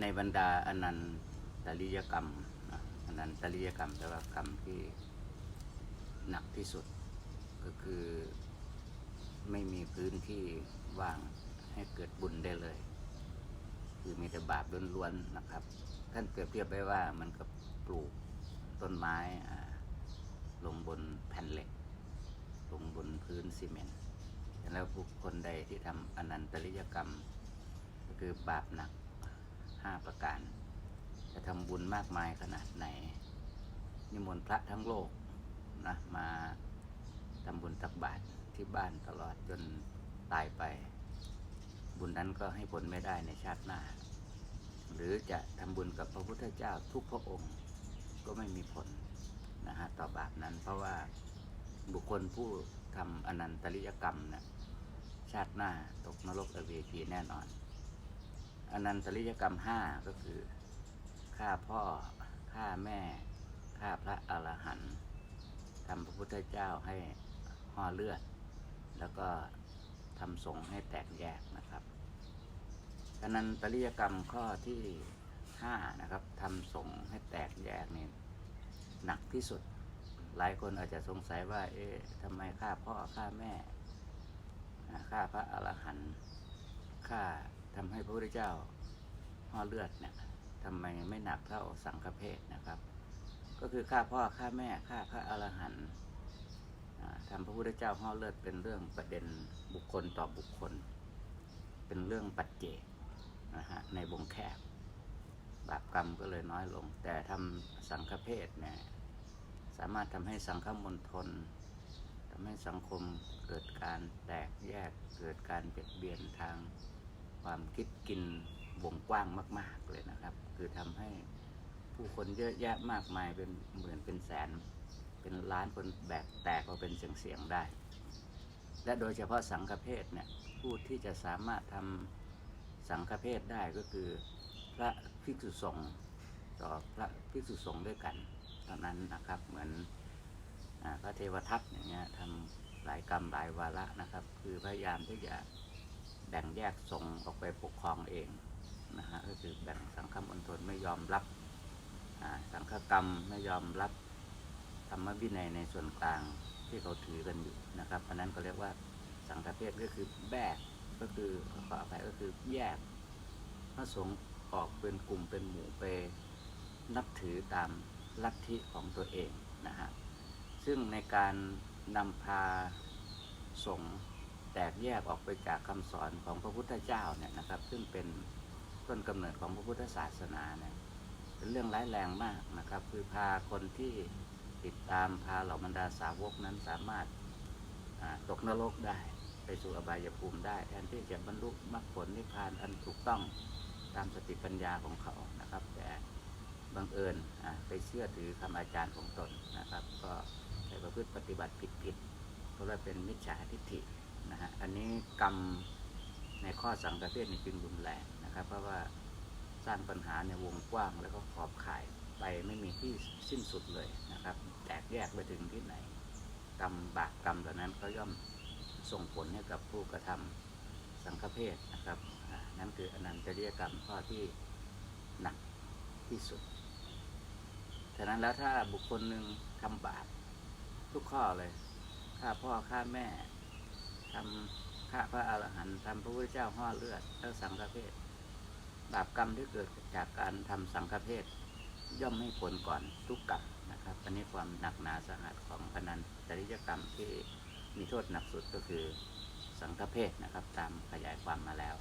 ในบรรดาอนันตริยกรรมอนันตริยกรรมแปลว่ากรรมที่หนักที่สุด ก็คือไม่มีพื้นที่ว่างให้เกิดบุญได้เลย คือมีแต่บาปล้วนๆนะครับ ท่านเปรียบเทียบไว้ว่ามันกับปลูกต้นไม้ลงบนแผ่นเหล็ก ลงบนพื้นซีเมนต์แล้วบุคคลใดที่ทำอนันตริยกรรม ก็คือบาปหนัก ห้าประการ จะทำบุญมากมายขนาดไหน นิมนต์พระทั้งโลกนะมาทำบุญตักบาตรที่บ้านตลอดจนตายไป บุญนั้นก็ให้ผลไม่ได้ในชาติหน้า หรือจะทำบุญกับพระพุทธเจ้าทุกพระองค์ก็ไม่มีผลนะฮะต่อบาปนั้น เพราะว่าบุคคลผู้ทำอนันตริยกรรมนะชาติหน้าตกนรกอเวจีแน่นอน อนันตริยกรรมห้าก็คือฆ่าพ่อฆ่าแม่ฆ่าพระอรหันต์ทำพระพุทธเจ้าให้ห่อเลือด แล้วก็ทำสงฆ์ให้แตกแยกนะครับอนันตริยกรรมข้อที่ห้านะครับทำสงฆ์ให้แตกแยกนี่หนักที่สุด หลายคนอาจจะสงสัยว่า เอ๊ะทำไมฆ่าพ่อฆ่าแม่ฆ่าพระอรหันต์่าทำให้พระพุทธเจ้าห่อเลือดเนี่ยทำไมไม่หนักเท่าสังฆเพศนะครับ ก็คือฆ่าพ่อฆ่าแม่ฆ่าพระอรหันต์ทำพระพุทธเจ้าห่อเลือดเป็นเรื่องประเด็นบุคคลต่อบุคคล เป็นเรื่องปัจเจกนะฮะในวงแคบบาปกรรมก็เลยน้อยลง แต่ทำสังฆเพศเนี่ยสามารถทำให้สังฆมณฑลทำให้สังคมเกิดการแตกแยกเกิดการเบียดเบียนทาง ความคิดกินวงกว้างมาก ๆเลยนะครับ คือทำให้ผู้คนเยอะแยะมากมายเป็นหมื่นเป็นแสน เป็นล้านคนแบกแตกออเป็นเสียงๆได้ และโดยเฉพาะสังฆเพศเนี่ยผู้ที่จะสามารถทำสังฆเพศได้ก็คือพระภิกษุสงฆ์ต่อพระภิกษุสงฆ์ด้วยกันเท่านั้นนะครับเหมือนอพระเทวทัตอย่างเงี้ยทำหลายกรรมหลายวาระนะครับ คือพยายามที่จะ แบ่งแยกสงออกไปปกครองเองนะฮะก็คือแบ่งสังฆมณฑลไม่ยอมรับสังฆกรรมไม่ยอมรับธรรมวินัยในส่วนกลางที่เขาถือกันอยู่นะครับอันนั้นก็เรียกว่าสังฆเพศก็คือแบกก็คือขออภัยก็คือแยกพระสงฆ์ออกเป็นกลุ่มเป็นหมู่ไปนับถือตามลัทธิของตัวเองนะฮะซึ่งในการนำพาสงฆ์ แตกแยกออกไปจากคำสอนของพระพุทธเจ้าเนี่ยนะครับ ซึ่งเป็นต้นกำเนิดของพระพุทธศาสนาเนี่ยเป็นเรื่องร้ายแรงมากนะครับ คือพาคนที่ติดตามพาเหล่าบรรดาสาวกนั้นสามารถตกนรกได้ ไปสู่อบายภูมิได้ แทนที่จะบรรลุมรรคผลนิพพานอันถูกต้องตามสติปัญญาของเขานะครับ แต่บังเอิญไปเชื่อถือคำอาจารย์ของตนนะครับ ก็ไปประพฤติปฏิบัติผิดๆก็เลยเป็นมิจฉาทิฏฐิ นะฮะอันนี้กรรมในข้อสังฆเพศนี่จึงรุนแรงนะครับ เพราะว่าสร้างปัญหาในวงกว้างแล้วก็ขอบข่ายไปไม่มีที่สิ้นสุดเลยนะครับ แตกแยกไปถึงที่ไหน กรรมบาปกรรมเหล่านั้นก็ย่อมส่งผลให้กับผู้กระทำสังฆเพศนะครับนั่นคืออนันตริยกรรมข้อที่หนักที่สุดฉะนั้นแล้วถ้าบุคคลหนึ่งทำบาปทุกข้อเลยฆ่าพ่อฆ่าแม่ ทำพระพระอรหันต์ทำพระพุทธเจ้าห่อเลือดแล้วสังฆเพศบาปกรรมที่เกิดจากการทำสังฆเพศย่อมให้ผลก่อนทุกกรรมนะครับอันนี้ความหนักหนาสาหัสของพนันจริยกรรมที่มีโทษหนักสุดก็คือสังฆเพศนะครับ ตามขยายความมาแล้ว